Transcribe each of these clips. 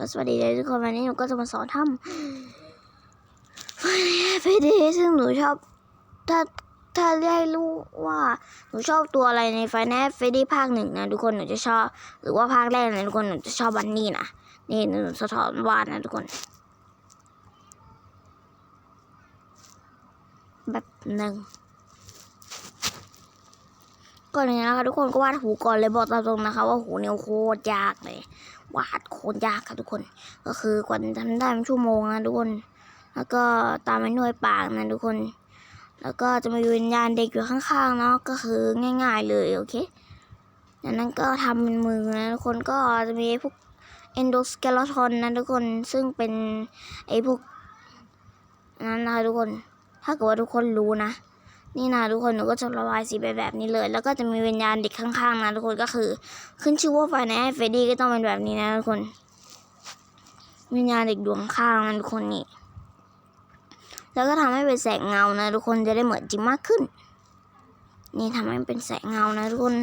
ก็สวัสดีทุกคนวันนี้หนูก็จะมาสอนทำไฟดีซึ่งหนูชอบ ถ้าถ้าได้รู้ว่าหนูชอบตัวอะไรในไฟแนฟเฟดี้ภาคหนึ่งนะทุกคนหนูจะชอบ หรือว่าภาคแรกนะทุกคนหนูจะชอบบันนี่นะนี่หนูสะท้อนวาดนะทุกคนแบบหนึ่งก่อนอื่นนะคะทุกคนก็วาดหูก่อนเลยบอกตามตรงนะคะ ว่าหูเนี่ยโคตรยากเลย วาดโคตรยากค่ะทุกคน ก็คือกว่าจะทำได้เป็นชั่วโมงนะทุกคน แล้วก็ตามไปหน่วยปากนะทุกคน แล้วก็จะมีวิญญาณเด็กอยู่ข้างๆเนาะก็คือง่าย ๆเลยโอเคจากนั้นก็ทำเป็นมือนะทุกคนก็จะมีพวกเอนโดสเกล t อนนะทุกคนซึ่งเป็นไอ้พวกนั้นนะคะทุกคน ถ้าเกิดว่าทุกคนรู้นะ นี่นะทุกคนหนูก็จะระบายสีไปแบบนี้เลย แล้วก็จะมีวิญญาณเด็กข้างๆนะทุกคนก็คือ ขึ้นชื่อว่าไฟในไอเฟรดี้ก็ต้องเป็นแบบนี้นะทุกคน วิญญาณเด็กดวงข้างนะทุกคนนี่แล้วก็ทำให้เป็นแสงเงานะทุกคนจะได้เหมือนจริงมากขึ้น นี่ทำให้เป็นแสงเงานะทุกคน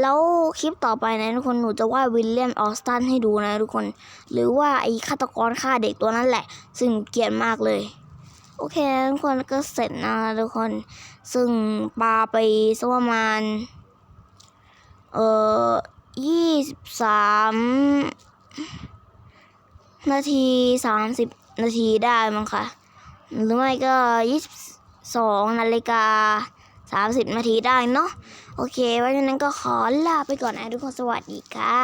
แล้วคลิปต่อไปนะทุกคนหนูจะวาดวิลเลียมออสตันให้ดูนะทุกคน หรือว่าไอ้ฆาตกรฆ่าเด็กตัวนั้นแหละ ซึ่งเกลียดมากเลย โอเคทุกคนก็เสร็จนะทุกคน ซึ่งปาไปสักประมาณ เอ่อยี่สิบสามนาทีสามสิบนาทีได้มั้งคะหรือไม่ก็ยี่สิบสองนาฬิกาสามสิบนาทีได้เนาะโอเคไว้ฉะนั้นก็ขอลาไปก่อนนะทุกคนสวัสดีค่ะ